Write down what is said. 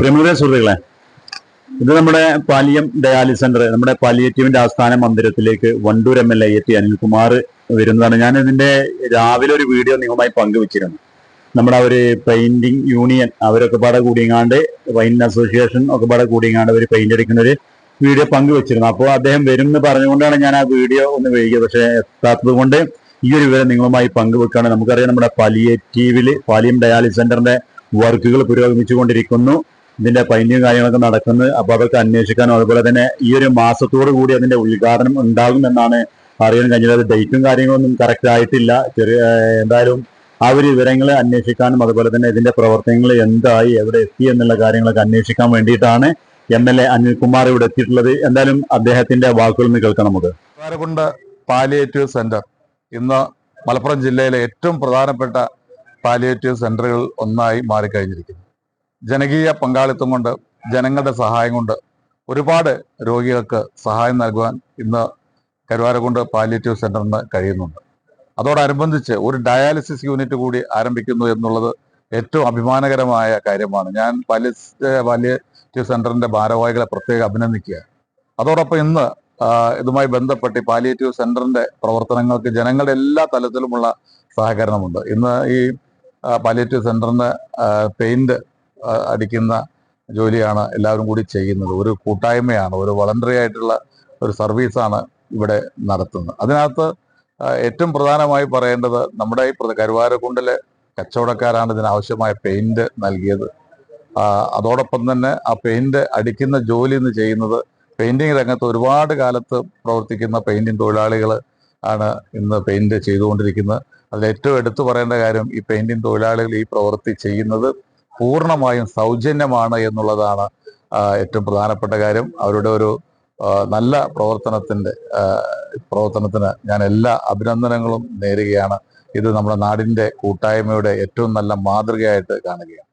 പ്രിയമുള്ള സുഹൃത്തുക്കളെ ഇത് നമ്മുടെ പാലിയം ഡയാലിസ് സെന്റർ നമ്മുടെ പാലിയേറ്റീവിന്റെ ആസ്ഥാന മന്ദിരത്തിലേക്ക് വണ്ടൂർ എം എൽ എ എത്തി അനിൽകുമാർ വരുന്നതാണ്. ഞാൻ ഇതിന്റെ രാവിലെ ഒരു വീഡിയോ നിങ്ങളുമായി പങ്കുവച്ചിരുന്നു. നമ്മുടെ ഒരു പെയിന്റിംഗ് യൂണിയൻ അവരൊക്കെ പാടെ കൂടിയങ്ങാണ്ട് വൈൻ അസോസിയേഷൻ ഒക്കെ പാടെ കൂടിയങ്ങാണ്ട് അവർ പെയിന്റ് അടിക്കുന്ന ഒരു വീഡിയോ പങ്കുവച്ചിരുന്നു. അപ്പോൾ അദ്ദേഹം വരും എന്ന് പറഞ്ഞുകൊണ്ടാണ് ഞാൻ ആ വീഡിയോ ഒന്ന് വൈകിയത്. പക്ഷേ എത്താത്തത് കൊണ്ട് ഈ ഒരു വിവരം നിങ്ങളുമായി പങ്കുവെക്കാണ്. നമുക്കറിയാം നമ്മുടെ പാലിയേറ്റീവിൽ പാലിയം ഡയാലിസ് സെന്ററിന്റെ വർക്കുകൾ പുരോഗമിച്ചുകൊണ്ടിരിക്കുന്നു. ഇതിന്റെ പൈന്റിങ് കാര്യങ്ങളൊക്കെ നടക്കുന്നത്. അപ്പൊ അതൊക്കെ അന്വേഷിക്കാനും അതുപോലെ തന്നെ ഈ ഒരു മാസത്തോടു കൂടി അതിന്റെ ഉദ്ഘാടനം ഉണ്ടാകും എന്നാണ് അറിയാൻ കഴിഞ്ഞത്. അത് ഡേറ്റും കാര്യങ്ങളൊന്നും കറക്റ്റ് ആയിട്ടില്ല. ചെറിയ എന്തായാലും ആ ഒരു വിവരങ്ങൾ അന്വേഷിക്കാനും അതുപോലെ തന്നെ ഇതിന്റെ പ്രവർത്തനങ്ങൾ എന്തായി എവിടെ എത്തി എന്നുള്ള കാര്യങ്ങളൊക്കെ അന്വേഷിക്കാൻ വേണ്ടിയിട്ടാണ് എം എൽ എ അനിൽകുമാർ ഇവിടെ എത്തിയിട്ടുള്ളത്. എന്തായാലും അദ്ദേഹത്തിന്റെ വാക്കുകൾ നിന്ന് കേൾക്കാം നമുക്ക്. Palliative centre. ഇന്ന് മലപ്പുറം ജില്ലയിലെ ഏറ്റവും പ്രധാനപ്പെട്ട പാലിയേറ്റീവ് സെന്ററുകൾ ഒന്നായി മാറിക്കഴിഞ്ഞിരിക്കുന്നു. ജനകീയ പങ്കാളിത്തം കൊണ്ട് ജനങ്ങളുടെ സഹായം കൊണ്ട് ഒരുപാട് രോഗികൾക്ക് സഹായം നൽകുവാൻ ഇന്ന് കരുവാരക്കുണ്ട് പാലിയേറ്റീവ് സെന്ററിന് കഴിയുന്നുണ്ട്. അതോടനുബന്ധിച്ച് ഒരു ഡയാലിസിസ് യൂണിറ്റ് കൂടി ആരംഭിക്കുന്നു എന്നുള്ളത് ഏറ്റവും അഭിമാനകരമായ കാര്യമാണ്. ഞാൻ പാലിയേറ്റീവ് സെന്ററിന്റെ ഭാരവാഹികളെ പ്രത്യേകം അഭിനന്ദിക്കുക. അതോടൊപ്പം ഇന്ന് ഇതുമായി ബന്ധപ്പെട്ട് പാലിയേറ്റീവ് സെന്ററിന്റെ പ്രവർത്തനങ്ങൾക്ക് ജനങ്ങളുടെ എല്ലാ തലത്തിലുമുള്ള സഹകരണമുണ്ട്. ഇന്ന് ഈ പാലിയേറ്റീവ് സെന്ററിന് പെയിന്റ് അടിക്കുന്ന ജോലിയാണ് എല്ലാവരും കൂടി ചെയ്യുന്നത്. ഒരു കൂട്ടായ്മയാണ് ഒരു വളണ്ടറി ആയിട്ടുള്ള ഒരു സർവീസാണ് ഇവിടെ നടത്തുന്നത്. അതിനകത്ത് ഏറ്റവും പ്രധാനമായി പറയേണ്ടത് നമ്മുടെ ഈ കരുവാരക്കുണ്ടിലെ കച്ചവടക്കാരാണ് ഇതിനാവശ്യമായ പെയിന്റ് നൽകിയത്. അതോടൊപ്പം തന്നെ ആ പെയിന്റ് അടിക്കുന്ന ജോലി എന്ന് ചെയ്യുന്നത് പെയിന്റിങ് രംഗത്ത് ഒരുപാട് കാലത്ത് പ്രവർത്തിക്കുന്ന പെയിന്റിംഗ് തൊഴിലാളികൾ ആണ് ഇന്ന് പെയിന്റ് ചെയ്തുകൊണ്ടിരിക്കുന്നത്. അതിൽ ഏറ്റവും എടുത്തു പറയേണ്ട കാര്യം ഈ പെയിന്റിംഗ് തൊഴിലാളികൾ ഈ പ്രവൃത്തി ചെയ്യുന്നത് പൂർണമായും സൗജന്യമാണ് എന്നുള്ളതാണ് ഏറ്റവും പ്രധാനപ്പെട്ട കാര്യം. അവരുടെ ഒരു നല്ല പ്രവർത്തനത്തിന്റെ പ്രവർത്തനത്തിന് ഞാൻ എല്ലാ അഭിനന്ദനങ്ങളും നേരുകയാണ്. ഇത് നമ്മുടെ നാടിന്റെ കൂട്ടായ്മയുടെ ഏറ്റവും നല്ല മാതൃകയായിട്ട് കാണുകയാണ്.